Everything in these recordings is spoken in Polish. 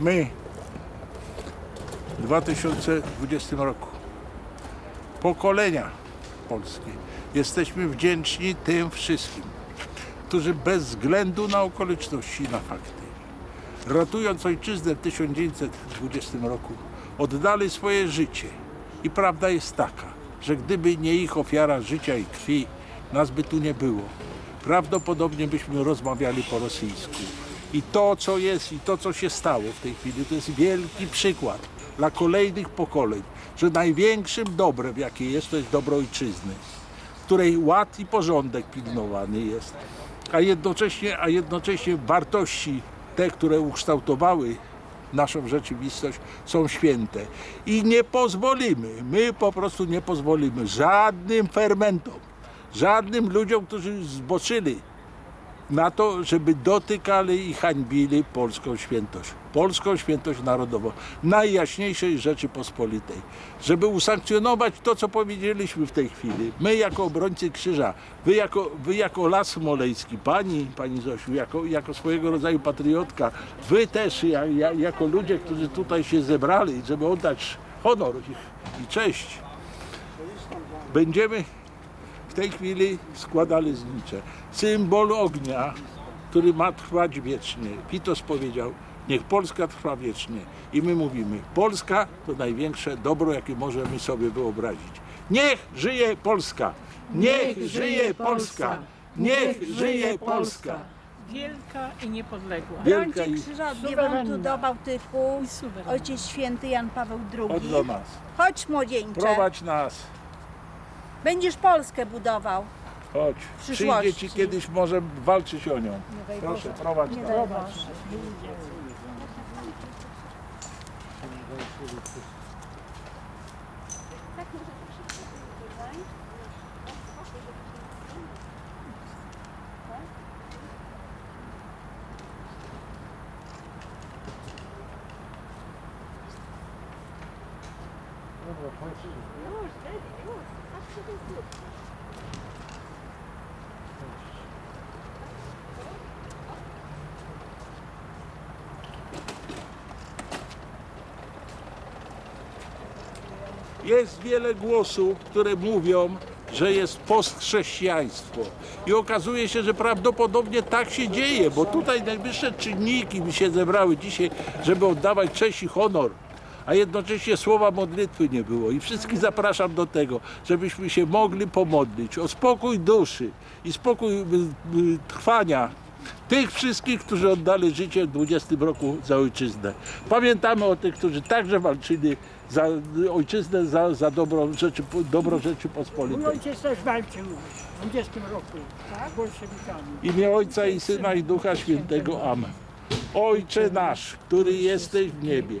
My w 2020 roku, pokolenia polskie, jesteśmy wdzięczni tym wszystkim, którzy bez względu na okoliczności na fakty, ratując ojczyznę w 1920 roku, oddali swoje życie. I prawda jest taka, że gdyby nie ich ofiara życia i krwi, nas by tu nie było. Prawdopodobnie byśmy rozmawiali po rosyjsku. I to, co jest i to, co się stało w tej chwili, to jest wielki przykład dla kolejnych pokoleń, że największym dobrem, jakie jest, to jest dobro ojczyzny, w której ład i porządek pilnowany jest, a jednocześnie, a jednocześnie wartości te, które ukształtowały naszą rzeczywistość, są święte. I nie pozwolimy, my po prostu nie pozwolimy żadnym fermentom, żadnym ludziom, którzy zboczyli na to, żeby dotykali i hańbili polską świętość. Polską świętość narodową, najjaśniejszej Rzeczypospolitej. Żeby usankcjonować to, co powiedzieliśmy w tej chwili. My jako obrońcy krzyża, wy jako, wy jako Las Smoleński, pani, pani Zosiu, jako, jako swojego rodzaju patriotka, wy też ja, ja, jako ludzie, którzy tutaj się zebrali, żeby oddać honor i, i cześć, będziemy w tej chwili składali znicze. Symbol ognia, który ma trwać wiecznie. Pitos powiedział, niech Polska trwa wiecznie. I my mówimy, Polska to największe dobro, jakie możemy sobie wyobrazić. Niech żyje Polska! Niech żyje Polska! Niech żyje Polska! Wielka i niepodległa. Wielka i krzyża odbiewam tu do Bałtyku. Ojciec Święty Jan Paweł II. do nas. Chodź młodzieńcze. Prowadź nas. Będziesz Polskę budował. Chodź. przyszłości. Przyjdzie ci kiedyś może walczyć o nią. Proszę, prowadź nas. Jest wiele głosów, które mówią, że jest postchrześcijaństwo. I okazuje się, że prawdopodobnie tak się dzieje, bo tutaj najwyższe czynniki by się zebrały dzisiaj, żeby oddawać cześć i honor. A jednocześnie słowa modlitwy nie było. I wszystkich zapraszam do tego, żebyśmy się mogli pomodlić o spokój duszy i spokój y, y, trwania tych wszystkich, którzy oddali życie w 20 roku za ojczyznę. Pamiętamy o tych, którzy także walczyli za ojczyznę, za, za dobro, rzeczy, dobro Mój Rzeczypospolitej. ojciec też walczył w 20 roku z bolszewikami. W imię Ojca i Syna i Ducha Świętego. Amen. Ojcze nasz, który jesteś w niebie,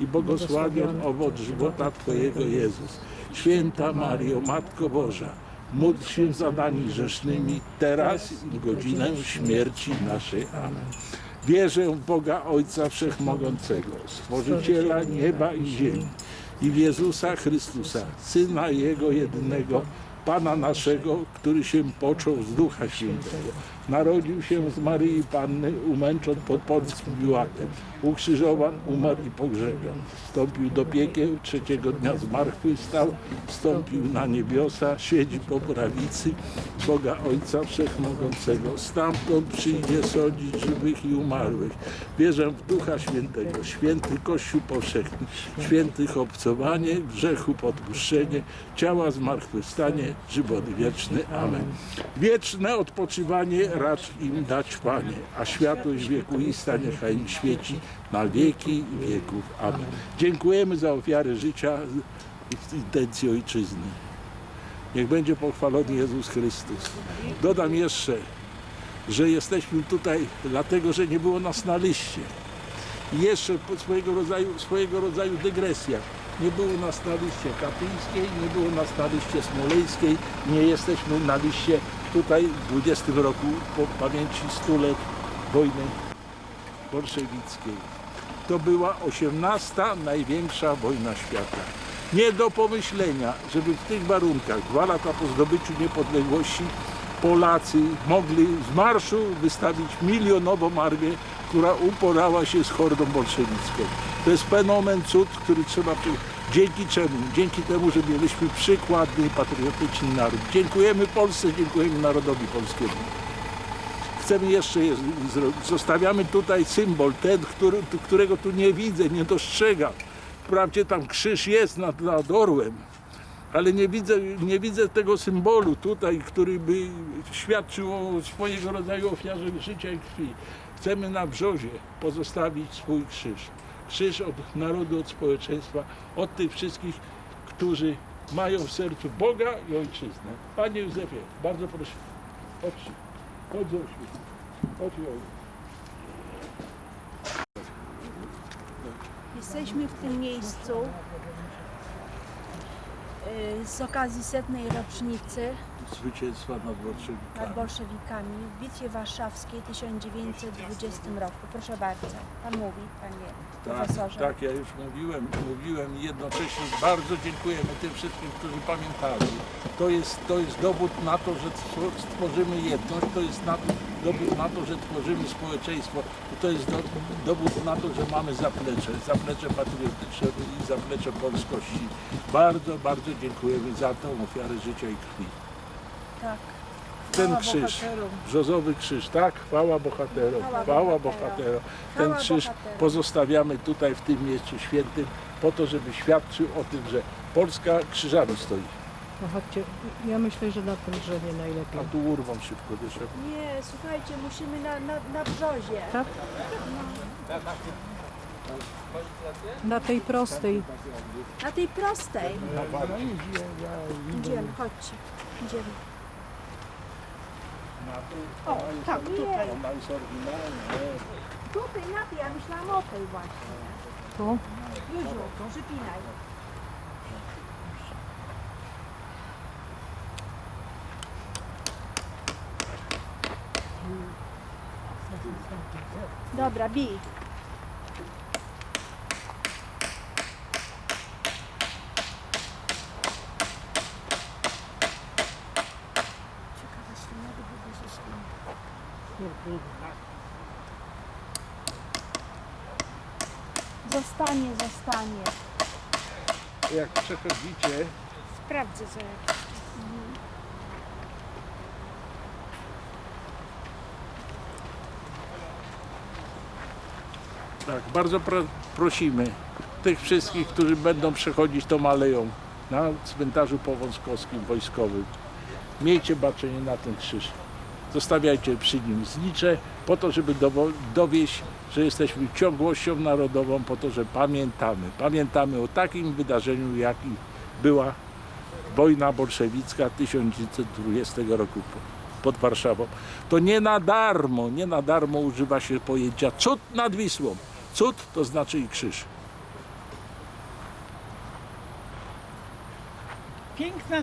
i błogosławion owoc żywota Twojego Jezus. Święta Mario, Matko Boża, módl się za nami grzesznymi, teraz i godzinę śmierci naszej. Amen. Wierzę w Boga Ojca Wszechmogącego, Stworzyciela nieba i ziemi i w Jezusa Chrystusa, Syna Jego jedynego, Pana naszego, który się począł z Ducha Świętego. Narodził się z Maryi Panny, umęczon pod Pąckim Piłatem, ukrzyżowan, umarł i pogrzebion. Wstąpił do piekieł, trzeciego dnia zmartwychwstał, wstąpił na niebiosa, siedzi po prawicy Boga Ojca Wszechmogącego. Stamtąd przyjdzie sądzić żywych i umarłych. Wierzę w Ducha Świętego, święty Kościół powszechny, świętych obcowanie, grzechów odpuszczenie, ciała zmartwychwstanie, żywot wieczny. Amen. Wieczne odpoczywanie racz im dać, Panie, a światłość wiekuista niechaj im świeci na wieki wieków. Amen. Dziękujemy za ofiarę życia w intencji ojczyzny. Niech będzie pochwalony Jezus Chrystus. Dodam jeszcze, że jesteśmy tutaj dlatego, że nie było nas na liście. I jeszcze swojego rodzaju, swojego rodzaju dygresja. Nie było nas na liście katyńskiej, nie było nas na liście smoleńskiej, nie jesteśmy na liście tutaj w 20 roku po pamięci 100 lat wojny bolszewickiej. To była 18 największa wojna świata. Nie do pomyślenia, żeby w tych warunkach, dwa lata po zdobyciu niepodległości, Polacy mogli z marszu wystawić milionową armię, która uporała się z hordą bolszewicką. To jest fenomen, cud, który trzeba... Dzięki czemu? Dzięki temu, że mieliśmy przykładny i patriotyczny naród. Dziękujemy Polsce, dziękujemy narodowi polskiemu chcemy jeszcze je. Zostawiamy tutaj symbol, ten, który, którego tu nie widzę, nie dostrzegam. Wprawdzie tam krzyż jest nad, nad orłem, ale nie widzę, nie widzę tego symbolu tutaj, który by świadczył o swojego rodzaju ofiarze życia i krwi. Chcemy na brzozie pozostawić swój krzyż. Krzyż od narodu, od społeczeństwa, od tych wszystkich, którzy mają w sercu Boga i Ojczyznę. Panie Józefie, bardzo proszę, chodź. Chodź Zosiu. Chodź. Jesteśmy w tym miejscu y, z okazji setnej rocznicy Zwycięstwa nad nad bolszewikami. bolszewikami w Bitwie Warszawskiej w 1920 roku. Proszę bardzo, Pan mówi, Panie Tak, Profesorze. tak, ja już mówiłem, mówiłem i jednocześnie bardzo dziękujemy tym wszystkim, którzy pamiętali. To jest, to jest dowód na to, że stwo- stworzymy jedność, to jest na, dowód na to, że tworzymy społeczeństwo, I to jest do, dowód na to, że mamy zaplecze, zaplecze patriotyczne i zaplecze polskości. Bardzo, bardzo dziękujemy za tą ofiarę życia i krwi. Tak. Ten Chwała krzyż, bohaterom. brzozowy krzyż, tak? Chwała bohaterom, Chwała chwała bohaterom. bohaterom. Ten Chwała krzyż bohaterom. pozostawiamy tutaj w tym miejscu świętym po to, żeby świadczył o tym, że Polska krzyżami stoi. No chodźcie, ja myślę, że na tym drzewie najlepiej. A tu urwą szybko, wiesz. Nie, słuchajcie, musimy na, na, na brzozie. Tak? Na tej prostej. Na tej prostej. Idziemy, chodźcie. Idziemy. O, tak, tutaj. Ona jest oryginalna. Tutaj, na tej, ja myślałam o tej właśnie. Tu? Józiu, przypinaj. Dobra, bij. Zostanie, zostanie. Jak przechodzicie, Sprawdzę za jakiś tak, bardzo pro, prosimy tych wszystkich, którzy będą przechodzić tą aleją na cmentarzu powązkowskim wojskowym. Miejcie baczenie na ten krzyż. Zostawiajcie przy nim znicze po to, żeby dowieść, że jesteśmy ciągłością narodową, po to, że pamiętamy. Pamiętamy o takim wydarzeniu, jakim była wojna bolszewicka 1920 roku po- pod Warszawą. To nie na darmo, nie na darmo używa się pojęcia cud nad Wisłą. Cud to znaczy i krzyż. Piękna